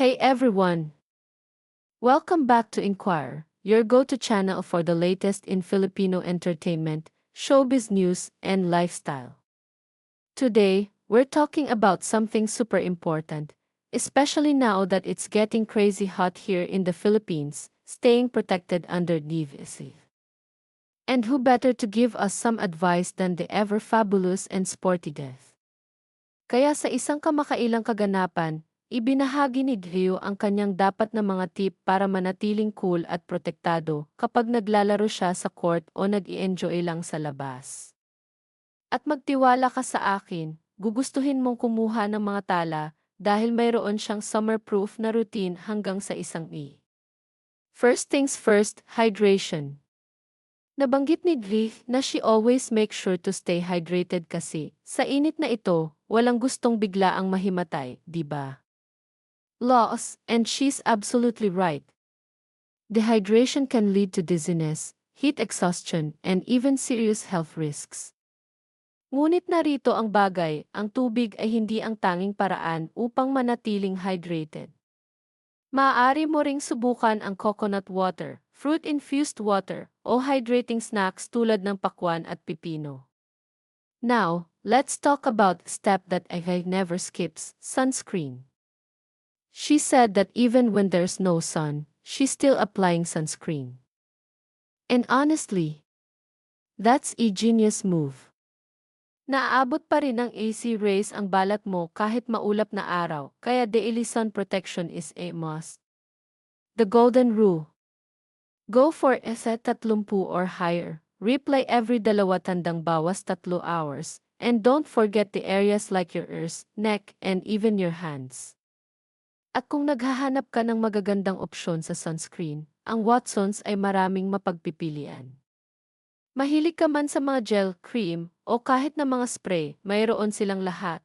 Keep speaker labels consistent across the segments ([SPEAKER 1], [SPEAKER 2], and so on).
[SPEAKER 1] Hey everyone! Welcome back to Inquire, your go-to channel for the latest in Filipino entertainment, showbiz news, and lifestyle. Today, we're talking about something super important, especially now that it's getting crazy hot here in the Philippines, staying protected under DVC. And who better to give us some advice than the ever fabulous and sporty Death? Kaya sa isang kamakailang kaganapan, Ibinahagi ni Ryu ang kanyang dapat na mga tip para manatiling cool at protektado kapag naglalaro siya sa court o nag-i-enjoy lang sa labas. At magtiwala ka sa akin, gugustuhin mong kumuha ng mga tala dahil mayroon siyang summer-proof na routine hanggang sa isang E. First things first, hydration. Nabanggit ni Dri na she always make sure to stay hydrated kasi, sa init na ito, walang gustong bigla ang mahimatay, di ba? Loss, and she's absolutely right. Dehydration can lead to dizziness, heat exhaustion, and even serious health risks. Ngunit narito ang bagay, ang tubig ay hindi ang tanging paraan upang manatiling hydrated. Maaari mo ring subukan ang coconut water, fruit-infused water, o hydrating snacks tulad ng pakwan at pipino. Now, let's talk about step that I never skips, sunscreen. She said that even when there's no sun, she's still applying sunscreen. And honestly, that's a genius move. Naaabot pa rin ng AC rays ang balat mo kahit maulap na araw, kaya daily sun protection is a must. The Golden Rule Go for ESE 30 or higher. Replay every dalawa tandang bawas tatlo hours. And don't forget the areas like your ears, neck, and even your hands. At kung naghahanap ka ng magagandang opsyon sa sunscreen, ang Watsons ay maraming mapagpipilian. Mahilig ka man sa mga gel, cream, o kahit na mga spray, mayroon silang lahat.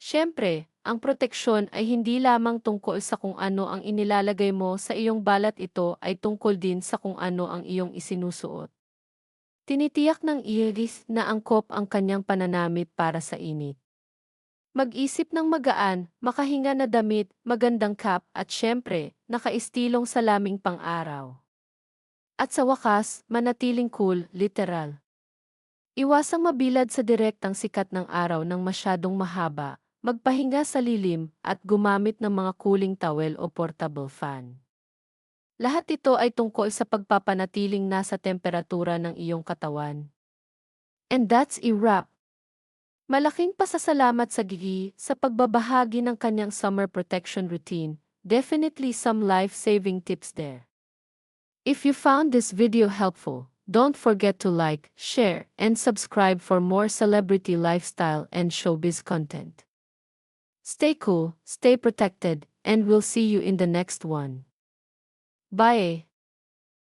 [SPEAKER 1] Siyempre, ang proteksyon ay hindi lamang tungkol sa kung ano ang inilalagay mo sa iyong balat ito ay tungkol din sa kung ano ang iyong isinusuot. Tinitiyak ng iris na angkop ang kanyang pananamit para sa init. Mag-isip ng magaan, makahinga na damit, magandang cap at syempre, nakaistilong salaming pang-araw. At sa wakas, manatiling cool, literal. Iwasang mabilad sa direktang sikat ng araw ng masyadong mahaba, magpahinga sa lilim, at gumamit ng mga cooling towel o portable fan. Lahat ito ay tungkol sa pagpapanatiling nasa temperatura ng iyong katawan. And that's a wrap. Malaking pasasalamat sa Gigi sa pagbabahagi ng kanyang summer protection routine. Definitely some life-saving tips there. If you found this video helpful, don't forget to like, share, and subscribe for more celebrity lifestyle and showbiz content. Stay cool, stay protected, and we'll see you in the next one. Bye!